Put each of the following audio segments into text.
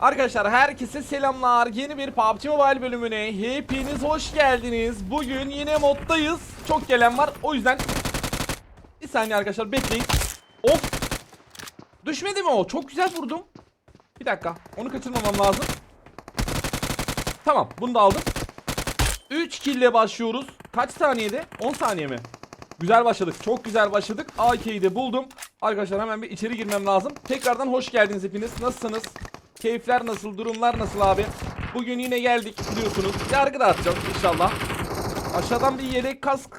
Arkadaşlar herkese selamlar. Yeni bir PUBG Mobile bölümüne hepiniz hoş geldiniz. Bugün yine moddayız. Çok gelen var. O yüzden bir saniye arkadaşlar bekleyin. Of. Düşmedi mi o? Çok güzel vurdum. Bir dakika. Onu kaçırmamam lazım. Tamam. Bunu da aldım. 3 kill ile başlıyoruz. Kaç saniyede? 10 saniye mi? Güzel başladık. Çok güzel başladık. AK'yi de buldum. Arkadaşlar hemen bir içeri girmem lazım. Tekrardan hoş geldiniz hepiniz. Nasılsınız? Keyifler nasıl? Durumlar nasıl abi? Bugün yine geldik biliyorsunuz. Yargı dağıtacağız inşallah. Aşağıdan bir yelek kask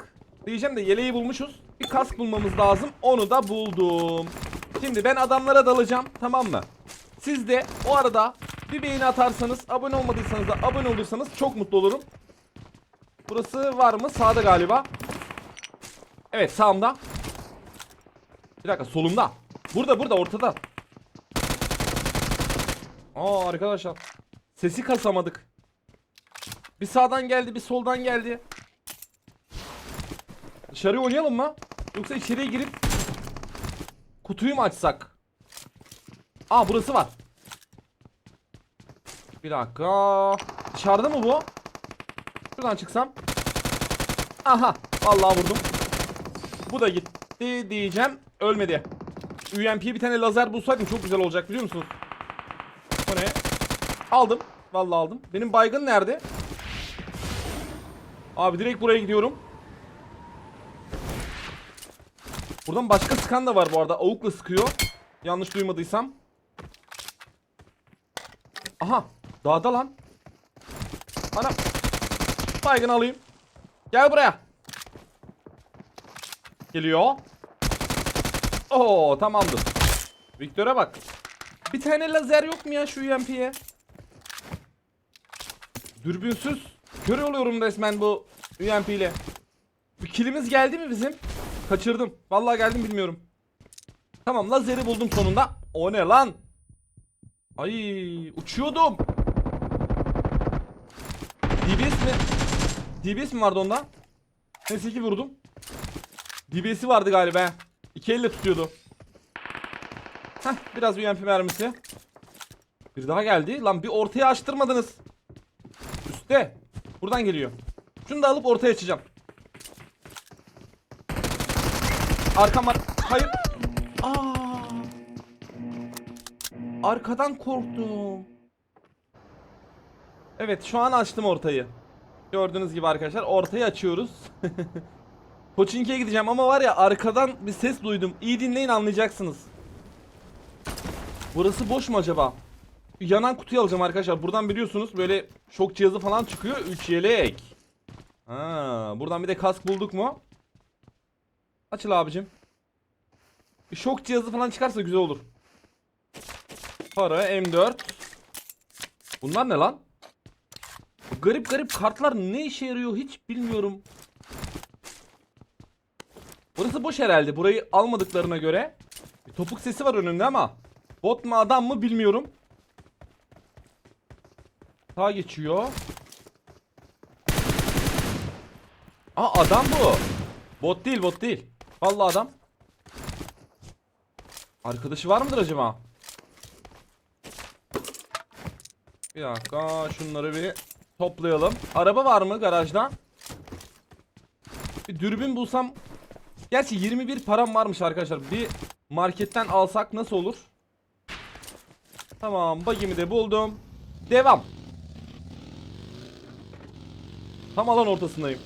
diyeceğim de yeleği bulmuşuz. Bir kask bulmamız lazım. Onu da buldum. Şimdi ben adamlara dalacağım. Tamam mı? Siz de o arada bir beğeni atarsanız, abone olmadıysanız da abone olursanız çok mutlu olurum. Burası var mı? Sağda galiba. Evet sağımda. Bir dakika solumda. Burada burada ortada. Aa arkadaşlar. Sesi kasamadık. Bir sağdan geldi bir soldan geldi. Dışarıya oynayalım mı? Yoksa içeriye girip kutuyu mu açsak? Aa burası var. Bir dakika. Dışarıda mı bu? Şuradan çıksam. Aha. Vallahi vurdum. Bu da gitti diyeceğim. Ölmedi. UMP'ye bir tane lazer bulsaydım çok güzel olacak biliyor musunuz? Bu ne? Aldım. Vallahi aldım. Benim baygın nerede? Abi direkt buraya gidiyorum. Buradan başka sıkan da var bu arada. Avukla sıkıyor. Yanlış duymadıysam. Aha. Dağda lan. Ana. Baygın alayım. Gel buraya. Geliyor. Oo tamamdır. Victor'a bak. Bir tane lazer yok mu ya şu UMP'ye? Dürbünsüz. Kör oluyorum resmen bu UMP ile. Bir kilimiz geldi mi bizim? Kaçırdım. Vallahi geldim bilmiyorum. Tamam lazeri buldum sonunda. O ne lan? Ay uçuyordum. DBS mi? DBS mi vardı onda? Neyse ki vurdum. DBS'i vardı galiba. İki elle tutuyordu. Heh biraz UMP mermisi. Bir daha geldi. Lan bir ortaya açtırmadınız. Üste. Buradan geliyor. Şunu da alıp ortaya açacağım. Arkam var. Hayır. Aa. Arkadan korktum. Evet şu an açtım ortayı. Gördüğünüz gibi arkadaşlar ortayı açıyoruz. Koçinki'ye gideceğim ama var ya arkadan bir ses duydum. İyi dinleyin anlayacaksınız. Burası boş mu acaba? Yanan kutuyu alacağım arkadaşlar. Buradan biliyorsunuz böyle şok cihazı falan çıkıyor. 3 yelek. Ha, buradan bir de kask bulduk mu? Açıl abicim. Şok cihazı falan çıkarsa güzel olur. Para M4. Bunlar ne lan? Garip garip kartlar ne işe yarıyor hiç bilmiyorum. Burası boş herhalde. Burayı almadıklarına göre. Bir topuk sesi var önünde ama bot mu adam mı bilmiyorum. Sağa geçiyor. Aa adam bu. Bot değil bot değil. Vallahi adam. Arkadaşı var mıdır acaba? Bir dakika şunları bir toplayalım. Araba var mı garajda? Bir dürbün bulsam Gerçi 21 param varmış arkadaşlar. Bir marketten alsak nasıl olur? Tamam, bagimi de buldum. Devam. Tam alan ortasındayım.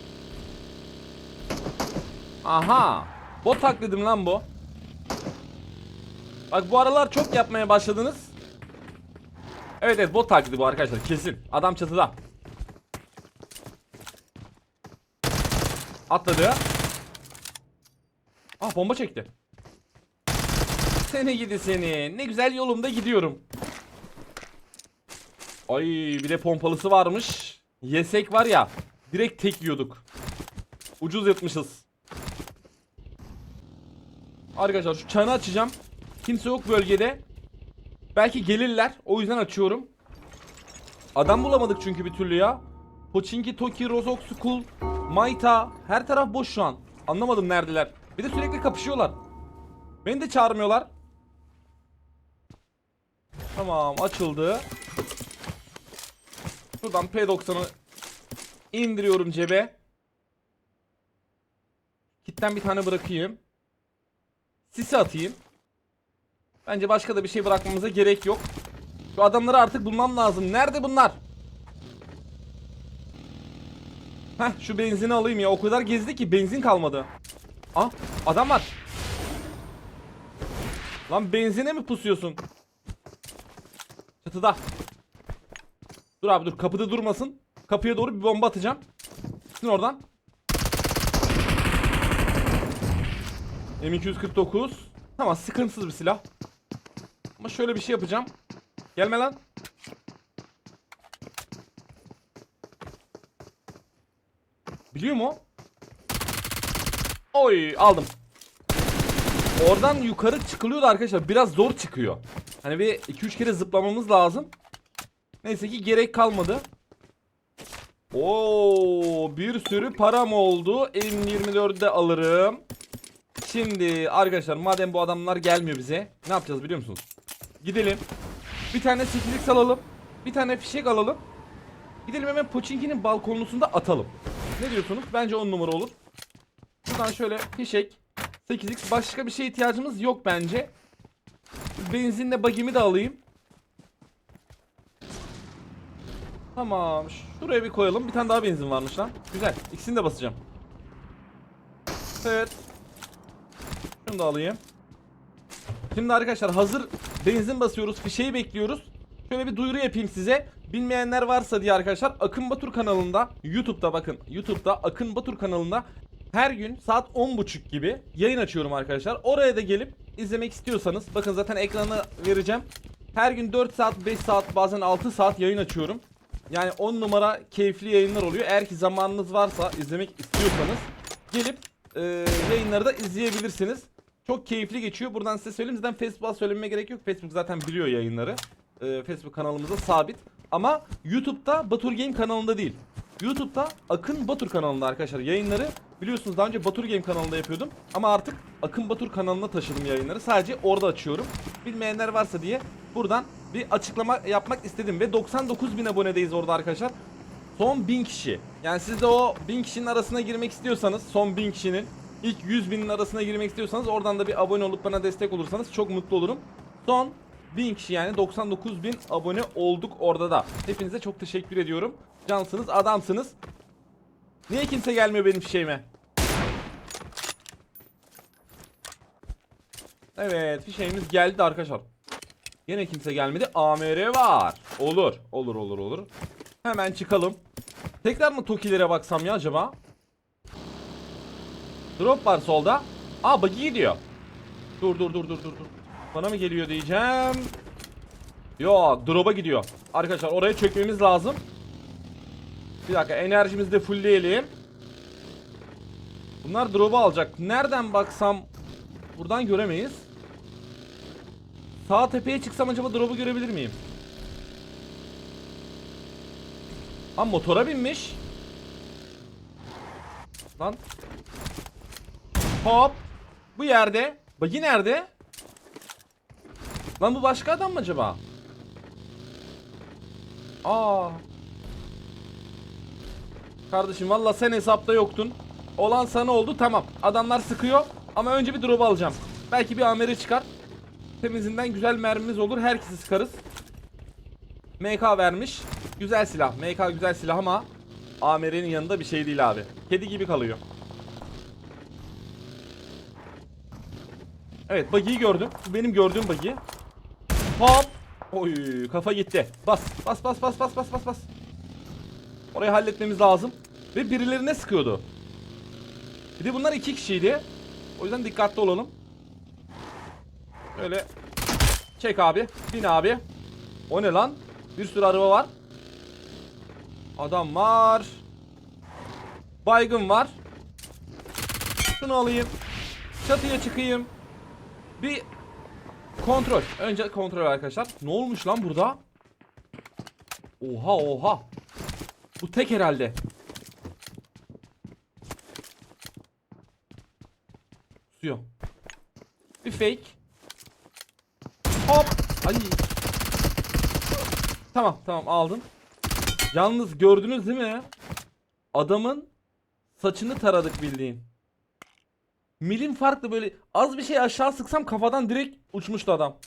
Aha. Bot taklidim lan bu. Bak bu aralar çok yapmaya başladınız. Evet evet bot taklidi bu arkadaşlar kesin. Adam çatıda. Atladı. Ah bomba çekti. Seni gidi seni. Ne güzel yolumda gidiyorum. Ay bir de pompalısı varmış. Yesek var ya. Direkt tek yiyorduk. Ucuz yatmışız. Arkadaşlar şu çanı açacağım. Kimse yok bölgede. Belki gelirler. O yüzden açıyorum. Adam bulamadık çünkü bir türlü ya. Pochinki, Toki, Rozok, School, Maita. Her taraf boş şu an. Anlamadım neredeler. Bir de sürekli kapışıyorlar. Beni de çağırmıyorlar. Tamam açıldı. Şuradan P90'ı indiriyorum cebe. Kitten bir tane bırakayım. Sisi atayım. Bence başka da bir şey bırakmamıza gerek yok. Şu adamları artık bulmam lazım. Nerede bunlar? Heh şu benzini alayım ya. O kadar gezdi ki benzin kalmadı. Ah adam var. Lan benzine mi pusuyorsun? Çatıda. Dur abi dur kapıda durmasın. Kapıya doğru bir bomba atacağım. Gitsin oradan. M249. Tamam sıkıntısız bir silah. Ama şöyle bir şey yapacağım. Gelme lan. Biliyor mu? Oy aldım. Oradan yukarı çıkılıyordu arkadaşlar. Biraz zor çıkıyor. Hani bir 2-3 kere zıplamamız lazım. Neyse ki gerek kalmadı. Oo, bir sürü param oldu. M24'de alırım. Şimdi arkadaşlar madem bu adamlar gelmiyor bize ne yapacağız biliyor musunuz? Gidelim. Bir tane 8x alalım. Bir tane fişek alalım. Gidelim hemen Pochinki'nin balkonlusunda atalım. Ne diyorsunuz? Bence 10 numara olur. Buradan şöyle fişek 8x başka bir şeye ihtiyacımız yok bence. Benzinle bagimi de alayım. Tamam. Şuraya bir koyalım. Bir tane daha benzin varmış lan. Güzel. İkisini de basacağım. Evet. Şunu da alayım. Şimdi arkadaşlar hazır benzin basıyoruz. Fişeği bekliyoruz. Şöyle bir duyuru yapayım size. Bilmeyenler varsa diye arkadaşlar Akın Batur kanalında YouTube'da bakın YouTube'da Akın Batur kanalında her gün saat 10.30 gibi yayın açıyorum arkadaşlar. Oraya da gelip izlemek istiyorsanız bakın zaten ekranı vereceğim. Her gün 4 saat 5 saat bazen 6 saat yayın açıyorum. Yani 10 numara keyifli yayınlar oluyor. Eğer ki zamanınız varsa izlemek istiyorsanız gelip e, yayınları da izleyebilirsiniz. Çok keyifli geçiyor. Buradan size söyleyeyim. Zaten Facebook'a söylememe gerek yok. Facebook zaten biliyor yayınları. E, Facebook kanalımızda sabit. Ama YouTube'da Batur Game kanalında değil. YouTube'da Akın Batur kanalında arkadaşlar yayınları biliyorsunuz daha önce Batur Game kanalında yapıyordum. Ama artık Akın Batur kanalına taşıdım yayınları. Sadece orada açıyorum. Bilmeyenler varsa diye buradan bir açıklama yapmak istedim. Ve 99 bin abonedeyiz orada arkadaşlar. Son 1000 kişi. Yani siz de o 1000 kişinin arasına girmek istiyorsanız son 1000 kişinin ilk 100 binin arasına girmek istiyorsanız oradan da bir abone olup bana destek olursanız çok mutlu olurum. Son 1000 kişi yani 99 bin abone olduk orada da. Hepinize çok teşekkür ediyorum. Cansınız adamsınız. Niye kimse gelmiyor benim fişeğime? Evet fişeğimiz geldi arkadaşlar. Yine kimse gelmedi. AMR var. Olur. Olur olur olur. Hemen çıkalım. Tekrar mı Tokilere baksam ya acaba? Drop var solda. Aa buggy gidiyor. Dur dur dur dur dur. Bana mı geliyor diyeceğim. Yok drop'a gidiyor. Arkadaşlar oraya çökmemiz lazım. Bir dakika enerjimizi de fullleyelim. Bunlar drop'u alacak. Nereden baksam buradan göremeyiz. Sağ tepeye çıksam acaba drop'u görebilir miyim? Ha motora binmiş. Lan. Hop. Bu yerde. Bagi nerede? Lan bu başka adam mı acaba? Aa. Kardeşim valla sen hesapta yoktun. Olan sana oldu tamam. Adamlar sıkıyor ama önce bir drop alacağım. Belki bir ameri çıkar. Temizinden güzel mermimiz olur. Herkesi sıkarız. MK vermiş. Güzel silah. MK güzel silah ama Amer'in yanında bir şey değil abi. Kedi gibi kalıyor. Evet buggy'yi gördüm. Bu benim gördüğüm buggy. Hop. Oy kafa gitti. Bas bas bas bas bas bas bas bas. Orayı halletmemiz lazım. Ve birilerine sıkıyordu. Bir de bunlar iki kişiydi. O yüzden dikkatli olalım. Böyle çek abi. Bin abi. O ne lan? Bir sürü araba var. Adam var. Baygın var. Şunu alayım. Çatıya çıkayım. Bir kontrol. Önce kontrol arkadaşlar. Ne olmuş lan burada? Oha oha. Bu tek herhalde. Suyor. Bir fake. Hop. Ay. Tamam tamam aldım. Yalnız gördünüz değil mi? Adamın saçını taradık bildiğin. Milim farklı böyle az bir şey aşağı sıksam kafadan direkt uçmuştu adam.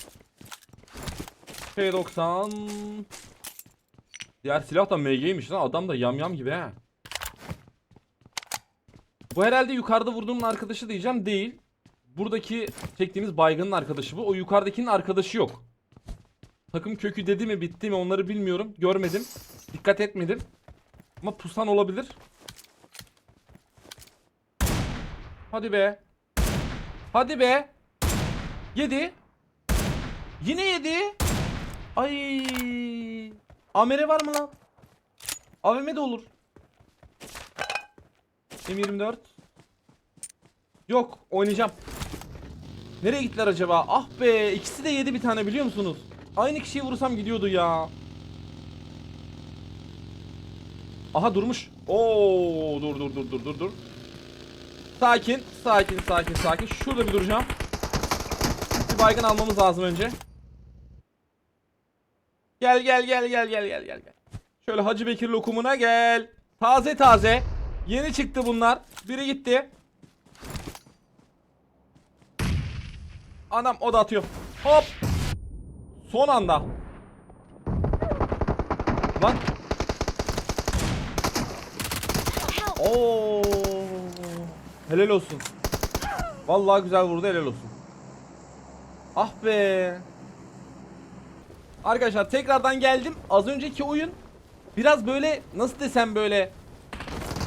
P90 Diğer silah da MG'ymiş lan adam da yamyam gibi he. Bu herhalde yukarıda vurduğumun arkadaşı diyeceğim değil. Buradaki çektiğimiz baygının arkadaşı bu. O yukarıdakinin arkadaşı yok. Takım kökü dedi mi bitti mi onları bilmiyorum. Görmedim. Dikkat etmedim. Ama pusan olabilir. Hadi be. Hadi be. Yedi. Yine yedi. Ay. Amere var mı lan? AVM de olur. M24. Yok oynayacağım. Nereye gittiler acaba? Ah be ikisi de yedi bir tane biliyor musunuz? Aynı kişiyi vursam gidiyordu ya. Aha durmuş. Oo dur dur dur dur dur dur. Sakin, sakin, sakin, sakin. Şurada bir duracağım. Bir baygın almamız lazım önce. Gel gel gel gel gel gel gel. Şöyle Hacı Bekir lokumuna gel. Taze taze. Yeni çıktı bunlar. Biri gitti. Anam o da atıyor. Hop. Son anda. Lan. Oo. Helal olsun. Vallahi güzel vurdu helal olsun. Ah be. Arkadaşlar tekrardan geldim. Az önceki oyun biraz böyle nasıl desem böyle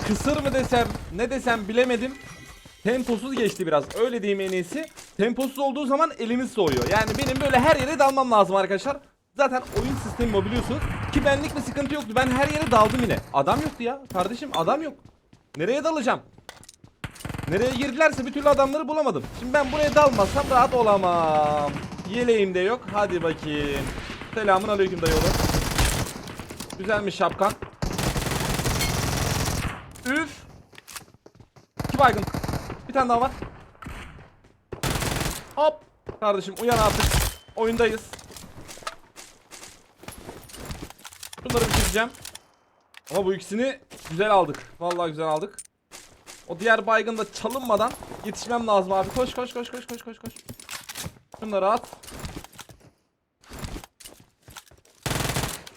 kısır mı desem ne desem bilemedim. Temposuz geçti biraz. Öyle diyeyim en iyisi. Temposuz olduğu zaman elimiz soğuyor. Yani benim böyle her yere dalmam lazım arkadaşlar. Zaten oyun sistemi biliyorsunuz. Ki benlik bir sıkıntı yoktu. Ben her yere daldım yine. Adam yoktu ya. Kardeşim adam yok. Nereye dalacağım? Nereye girdilerse bir türlü adamları bulamadım. Şimdi ben buraya dalmazsam rahat olamam. Yeleğim de yok. Hadi bakayım. Selamun aleyküm dayı. Güzelmiş şapkan. Üf. İki baygın. Bir tane daha var. Hop. Kardeşim uyan artık. Oyundayız. Bunları bitireceğim. Ama bu ikisini güzel aldık. Vallahi güzel aldık. O diğer baygın da çalınmadan yetişmem lazım abi. Koş koş koş koş koş koş koş. Şunları at.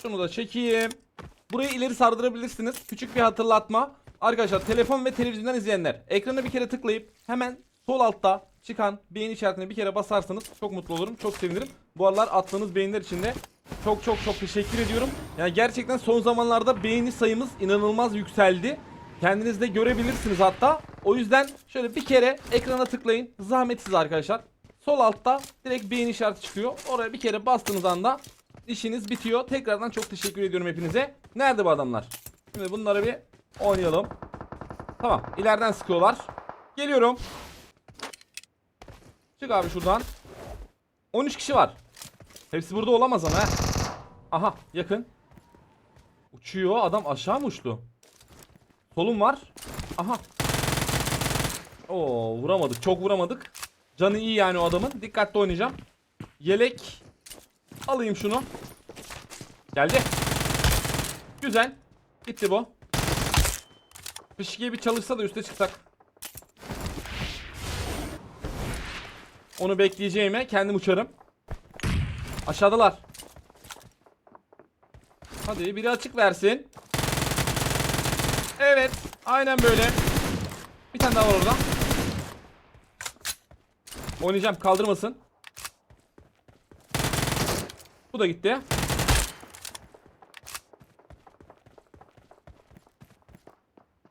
Şunu da çekeyim. Burayı ileri sardırabilirsiniz. Küçük bir hatırlatma. Arkadaşlar telefon ve televizyondan izleyenler ekrana bir kere tıklayıp hemen sol altta çıkan beğeni işaretine bir kere basarsanız çok mutlu olurum. Çok sevinirim. Bu aralar attığınız beğeniler için de çok çok çok teşekkür ediyorum. Yani gerçekten son zamanlarda beğeni sayımız inanılmaz yükseldi. Kendiniz de görebilirsiniz hatta. O yüzden şöyle bir kere ekrana tıklayın. Zahmetsiz arkadaşlar. Sol altta direkt beğeni işareti çıkıyor. Oraya bir kere bastığınız anda işiniz bitiyor. Tekrardan çok teşekkür ediyorum hepinize. Nerede bu adamlar? Şimdi bunları bir oynayalım. Tamam. ileriden sıkıyorlar. Geliyorum. Çık abi şuradan. 13 kişi var. Hepsi burada olamaz ama. Aha yakın. Uçuyor. Adam aşağı mı uçtu? Solum var. Aha. Oo vuramadık. Çok vuramadık. Canı iyi yani o adamın. Dikkatli oynayacağım. Yelek. Alayım şunu. Geldi. Güzel. Gitti bu. Fışkiye bir çalışsa da üste çıksak. Onu bekleyeceğime kendim uçarım. Aşağıdalar. Hadi biri açık versin. Evet. Aynen böyle. Bir tane daha var orada. Oynayacağım. Kaldırmasın. Bu da gitti.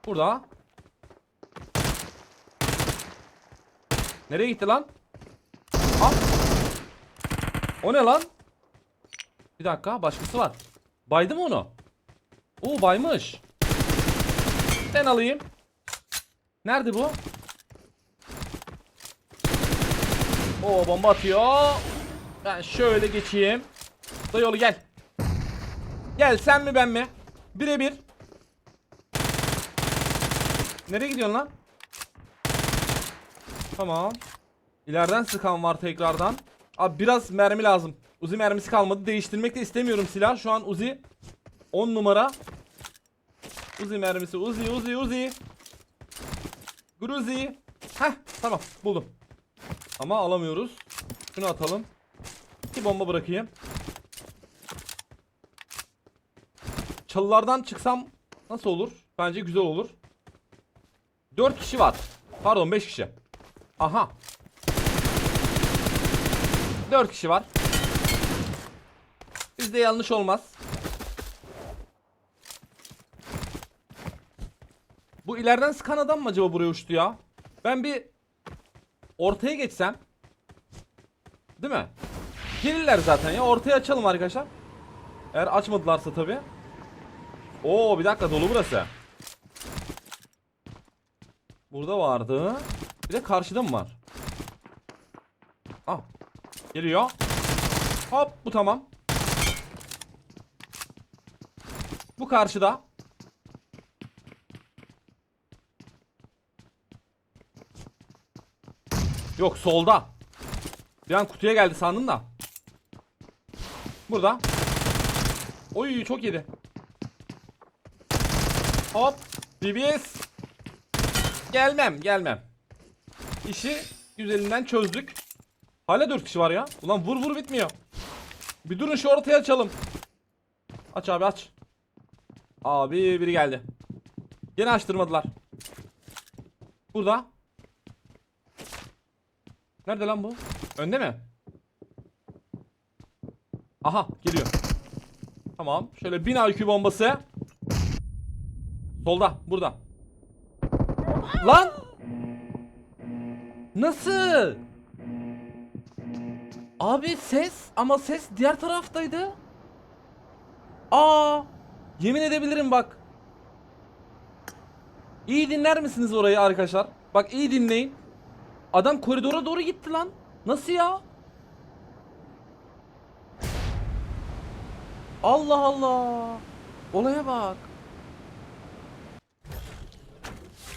Burada. Nereye gitti lan? Al. O ne lan? Bir dakika başkası var. Baydı mı onu? Oo baymış. Ben alayım. Nerede bu? Oo bomba atıyor. Ben şöyle geçeyim. Dayıoğlu gel. Gel sen mi ben mi? Birebir. Nereye gidiyorsun lan? Tamam. İleriden sıkan var tekrardan. Abi biraz mermi lazım. Uzi mermisi kalmadı. Değiştirmek de istemiyorum silah. Şu an Uzi 10 numara. Uzi mermisi. Uzi Uzi Uzi. Gruzi. Heh tamam buldum. Ama alamıyoruz. Şunu atalım. Bir bomba bırakayım. Çalılardan çıksam nasıl olur? Bence güzel olur. 4 kişi var. Pardon 5 kişi. Aha. 4 kişi var. Bizde yanlış olmaz. Bu ileriden sıkan adam mı acaba buraya uçtu ya? Ben bir ortaya geçsem. Değil mi? Gelirler zaten ya. Ortaya açalım arkadaşlar. Eğer açmadılarsa tabii. Oo bir dakika dolu burası. Burada vardı. Bir de karşıda mı var? Ah. Geliyor. Hop bu tamam. Bu karşıda. Yok solda. Bir an kutuya geldi sandım da. Burada. Oy çok yedi. Hop. DBS. Gelmem gelmem. İşi güzelinden çözdük. Hala 4 kişi var ya. Ulan vur vur bitmiyor. Bir durun şu ortaya açalım. Aç abi aç. Abi biri geldi. Yine açtırmadılar. Burada. Nerede lan bu? Önde mi? Aha geliyor. Tamam. Şöyle 1000 IQ bombası. Solda. Burada. Lan! Nasıl? Abi ses ama ses diğer taraftaydı. Aa! Yemin edebilirim bak. İyi dinler misiniz orayı arkadaşlar? Bak iyi dinleyin. Adam koridora doğru gitti lan. Nasıl ya? Allah Allah. Olaya bak.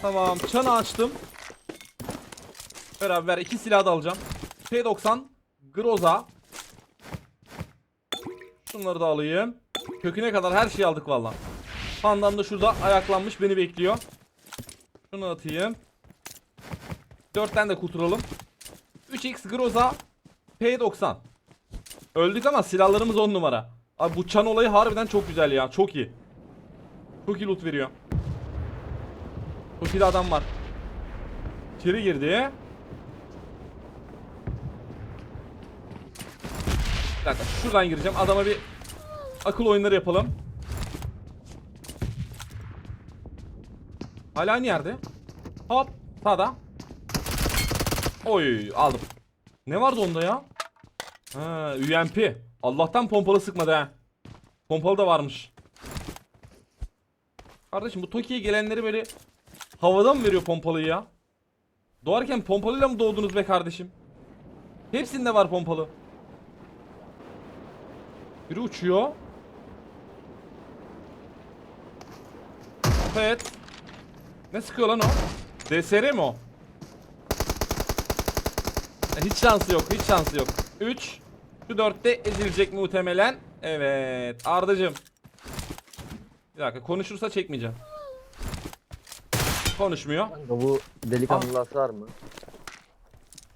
Tamam, çanı açtım. Beraber iki silah da alacağım. P90, Groza. Şunları da alayım. Köküne kadar her şeyi aldık valla. Pandan da şurada ayaklanmış beni bekliyor. Şunu atayım. 4'ten de kurtulalım. 3x Groza P90. Öldük ama silahlarımız 10 numara. Abi bu çan olayı harbiden çok güzel ya. Çok iyi. Çok iyi loot veriyor. De adam var. İçeri girdi. Bir dakika şuradan gireceğim. Adama bir akıl oyunları yapalım. Hala aynı yerde. Hop. Sağda. Oy aldım. Ne vardı onda ya? Ha, UMP. Allah'tan pompalı sıkmadı ha. Pompalı da varmış. Kardeşim bu Toki'ye gelenleri böyle havada mı veriyor pompalıyı ya? Doğarken pompalıyla mı doğdunuz be kardeşim? Hepsinde var pompalı. Biri uçuyor. Evet. Ne sıkıyor lan o? DSR mi o? Hiç şansı yok, hiç şansı yok. 3 şu 4'te ezilecek muhtemelen. Evet, Ardacım. Bir dakika, konuşursa çekmeyeceğim. Konuşmuyor. Kanka bu delikanlılar var mı?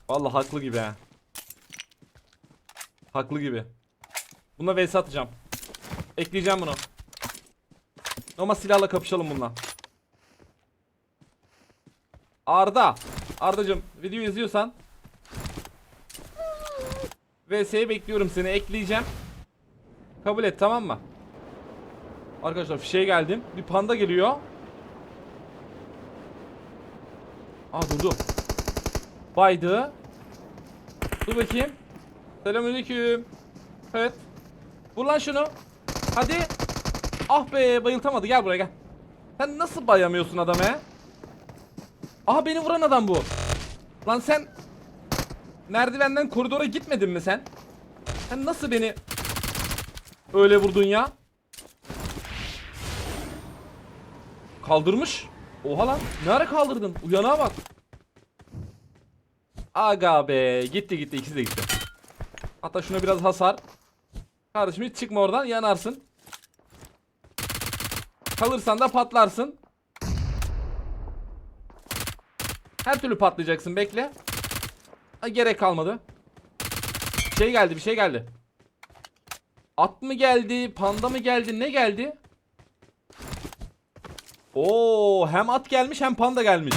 Vallahi haklı gibi ha. Haklı gibi. Buna vs atacağım. Ekleyeceğim bunu. Ama silahla kapışalım bununla. Arda. Ardacım video izliyorsan VS'ye bekliyorum seni ekleyeceğim. Kabul et tamam mı? Arkadaşlar fişeye geldim. Bir panda geliyor. Aa durdu. Baydı. Dur bakayım. Selamünaleyküm. Evet. Vur lan şunu. Hadi. Ah be bayıltamadı. Gel buraya gel. Sen nasıl bayamıyorsun adamı he? Aha beni vuran adam bu. Lan sen merdivenden koridora gitmedin mi sen? Sen nasıl beni öyle vurdun ya? Kaldırmış. Oha lan. Ne ara kaldırdın? Uyanağa bak. Aga be. Gitti gitti. ikisi de gitti. Hatta şuna biraz hasar. Kardeşim hiç çıkma oradan yanarsın. Kalırsan da patlarsın. Her türlü patlayacaksın bekle. Ha, gerek kalmadı. Bir şey geldi bir şey geldi. At mı geldi? Panda mı geldi? Ne geldi? Oo, hem at gelmiş hem panda gelmiş.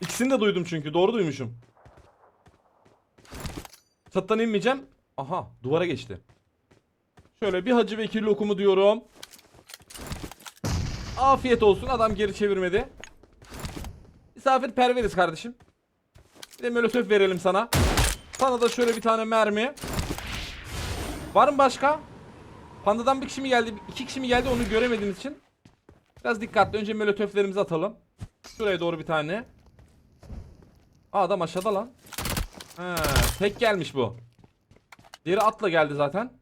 İkisini de duydum çünkü. Doğru duymuşum. Çatıdan inmeyeceğim. Aha, duvara geçti. Şöyle bir Hacı Bekir lokumu diyorum. Afiyet olsun. Adam geri çevirmedi. Misafirperveriz kardeşim. Bir de molotof verelim sana. Sana da şöyle bir tane mermi. Var mı başka? Pandadan bir kişi mi geldi? iki kişi mi geldi onu göremediğimiz için. Biraz dikkatli. Önce molotoflerimizi atalım. Şuraya doğru bir tane. Aa adam aşağıda lan. He, tek gelmiş bu. Diğeri atla geldi zaten.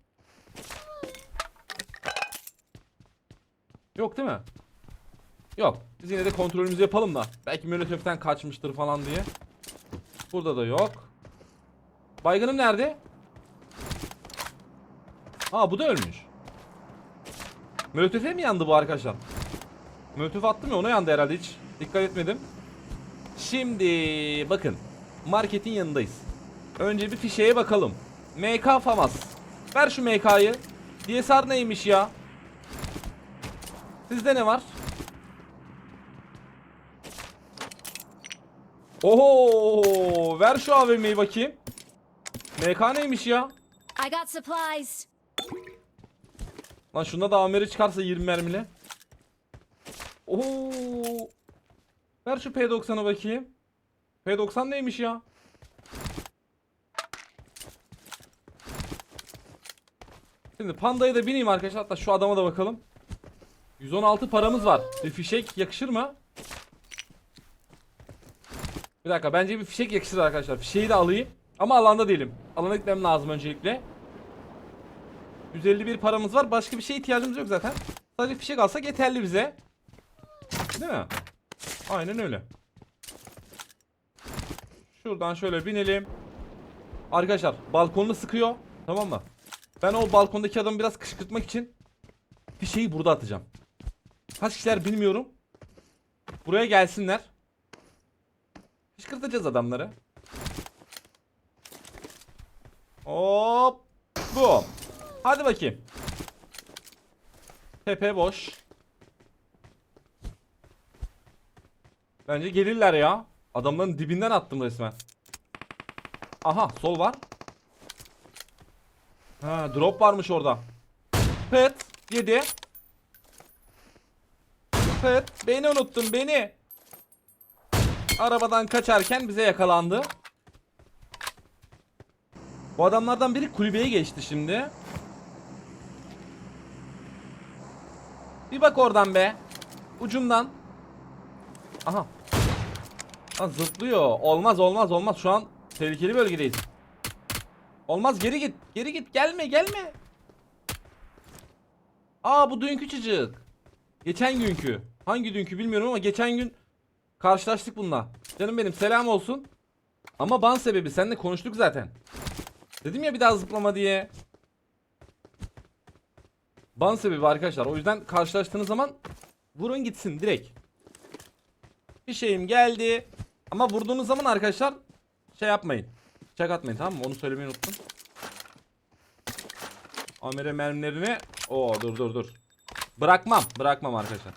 Yok değil mi? Yok. Biz yine de kontrolümüzü yapalım da. Belki molotoften kaçmıştır falan diye. Burada da yok. Baygınım nerede? Aa bu da ölmüş. Molotofe mi yandı bu arkadaşlar? Molotof attım ya ona yandı herhalde hiç. Dikkat etmedim. Şimdi bakın. Marketin yanındayız. Önce bir fişeye bakalım. MK FAMAS. Ver şu MK'yı. DSR neymiş ya? Sizde ne var? Oho! Ver şu AVM'yi bakayım. MK neymiş ya? I got supplies. Lan şunda da amiri çıkarsa 20 mermili. Oo! Ver şu P90'ı bakayım. P90 neymiş ya? Şimdi pandaya da bineyim arkadaşlar. Hatta şu adama da bakalım. 116 paramız var. Bir fişek yakışır mı? Bir dakika bence bir fişek yakışır arkadaşlar. Fişeği de alayım. Ama alanda değilim. Alana gitmem lazım öncelikle. 151 paramız var. Başka bir şeye ihtiyacımız yok zaten. Sadece fişek alsak yeterli bize. Değil mi? Aynen öyle. Şuradan şöyle binelim. Arkadaşlar balkonunu sıkıyor. Tamam mı? Ben o balkondaki adamı biraz kışkırtmak için fişeği burada atacağım. Kaç kişiler bilmiyorum. Buraya gelsinler. Kışkırtacağız adamları. Hop. Bu. Hadi bakayım. Tepe boş. Bence gelirler ya. Adamların dibinden attım resmen. Aha sol var. Ha drop varmış orada. Pet 7. Pet beni unuttun beni. Arabadan kaçarken bize yakalandı. Bu adamlardan biri kulübeye geçti şimdi. Bir bak oradan be. Ucumdan. Aha. Lan zıplıyor. Olmaz olmaz olmaz. Şu an tehlikeli bölgedeyiz. Olmaz geri git. Geri git. Gelme gelme. Aa bu dünkü çocuk. Geçen günkü. Hangi dünkü bilmiyorum ama geçen gün karşılaştık bununla. Canım benim selam olsun. Ama ban sebebi seninle konuştuk zaten. Dedim ya bir daha zıplama diye. Ban sebebi arkadaşlar. O yüzden karşılaştığınız zaman vurun gitsin direkt. Bir şeyim geldi. Ama vurduğunuz zaman arkadaşlar şey yapmayın. Çak atmayın tamam mı? Onu söylemeyi unuttum. Amire mermilerini Oo dur dur dur. Bırakmam. Bırakmam arkadaşlar.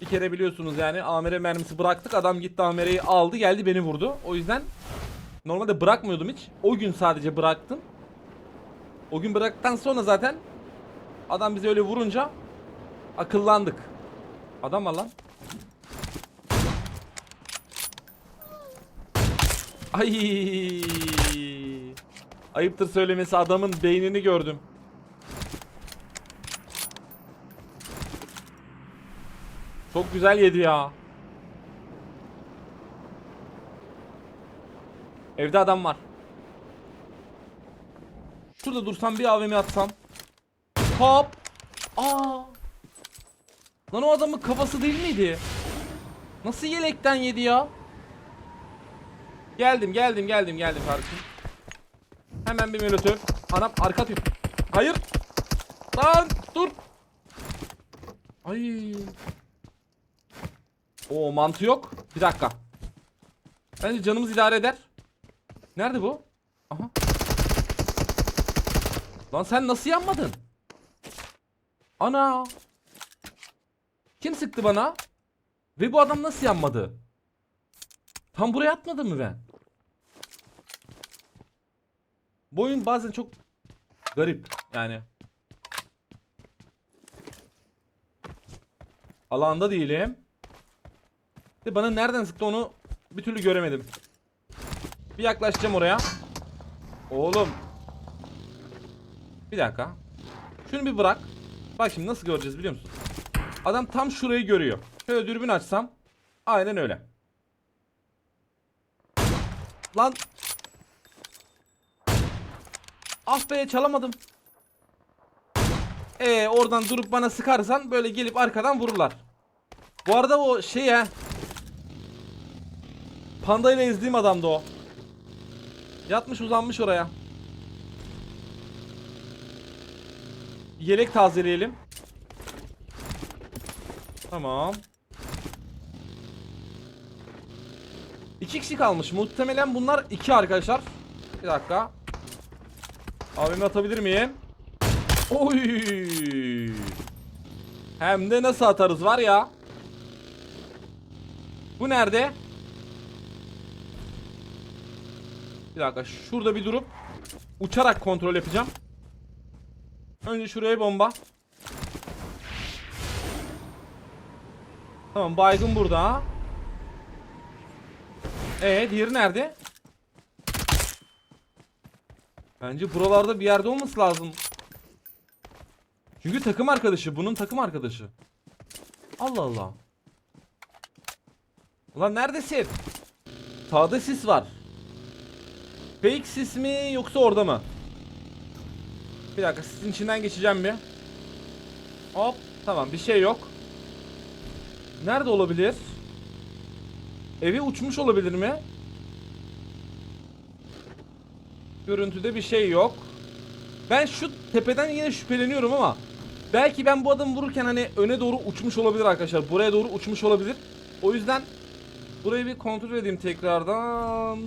Bir kere biliyorsunuz yani amire mermisi bıraktık. Adam gitti amireyi aldı geldi beni vurdu. O yüzden normalde bırakmıyordum hiç. O gün sadece bıraktım. O gün bıraktıktan sonra zaten adam bize öyle vurunca akıllandık. Adam var lan. Ay. Ayıptır söylemesi adamın beynini gördüm. Çok güzel yedi ya. Evde adam var. Şurada dursam bir AVM atsam. Hop. Aa. Lan o adamın kafası değil miydi? Nasıl yelekten yedi ya? Geldim geldim geldim geldim kardeşim. Hemen bir molotov. Anam arka atıyor. Hayır. Lan dur. Ay. O mantı yok. Bir dakika. Bence canımız idare eder. Nerede bu? Aha. Lan sen nasıl yanmadın? Ana. Kim sıktı bana? Ve bu adam nasıl yanmadı? Tam buraya atmadım mı ben? Bu oyun bazen çok garip yani. Alanda değilim. De bana nereden sıktı onu bir türlü göremedim. Bir yaklaşacağım oraya. Oğlum. Bir dakika. Şunu bir bırak. Bak şimdi nasıl göreceğiz biliyor musun? Adam tam şurayı görüyor. Şöyle dürbün açsam. Aynen öyle. Lan. Ah be çalamadım. Ee oradan durup bana sıkarsan böyle gelip arkadan vururlar. Bu arada o şey ya. Panda ile ezdiğim adamdı o. Yatmış uzanmış oraya. Yelek tazeleyelim. Tamam. İki kişi kalmış. Muhtemelen bunlar iki arkadaşlar. Bir dakika. Abimi atabilir miyim? Oy. Hem de nasıl atarız var ya. Bu nerede? Bir dakika şurada bir durup uçarak kontrol yapacağım. Önce şuraya bomba. Tamam baygın burada. Ee diğeri nerede? Bence buralarda bir yerde olması lazım. Çünkü takım arkadaşı. Bunun takım arkadaşı. Allah Allah. Ulan neredesin? Sağda sis var. Fake sis mi yoksa orada mı? Bir dakika sisin içinden geçeceğim bir. Hop tamam bir şey yok. Nerede olabilir? Evi uçmuş olabilir mi? Görüntüde bir şey yok. Ben şu tepeden yine şüpheleniyorum ama belki ben bu adamı vururken hani öne doğru uçmuş olabilir arkadaşlar. Buraya doğru uçmuş olabilir. O yüzden burayı bir kontrol edeyim tekrardan.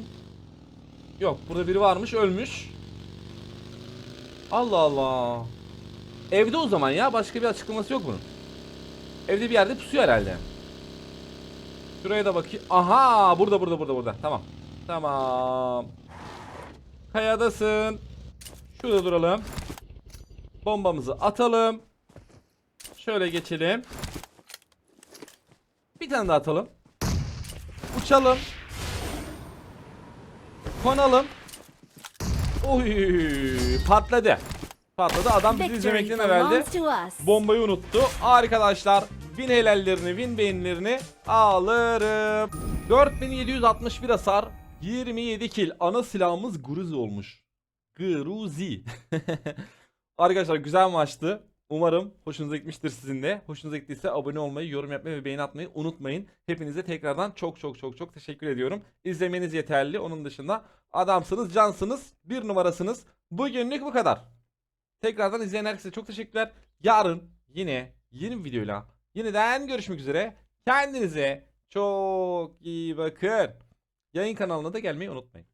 Yok burada biri varmış ölmüş. Allah Allah. Evde o zaman ya başka bir açıklaması yok bunun. Evde bir yerde pusuyor herhalde. Şuraya da bakayım. Aha burada burada burada burada. Tamam. Tamam. Kayadasın. Şurada duralım. Bombamızı atalım. Şöyle geçelim. Bir tane daha atalım. Uçalım. Konalım. Oy patladı. Patladı. Adam bizi izlemekten us. bombayı unuttu. Arkadaşlar win helallerini, win beğenilerini alırım. 4761 hasar, 27 kill. Ana silahımız Gruzi olmuş. Gruzi. Arkadaşlar güzel maçtı. Umarım hoşunuza gitmiştir sizin de. Hoşunuza gittiyse abone olmayı, yorum yapmayı ve beğeni atmayı unutmayın. Hepinize tekrardan çok çok çok çok teşekkür ediyorum. İzlemeniz yeterli. Onun dışında adamsınız, cansınız, bir numarasınız. Bugünlük bu kadar. Tekrardan izleyen herkese çok teşekkürler. Yarın yine yeni bir videoyla yeniden görüşmek üzere. Kendinize çok iyi bakın. Yayın kanalına da gelmeyi unutmayın.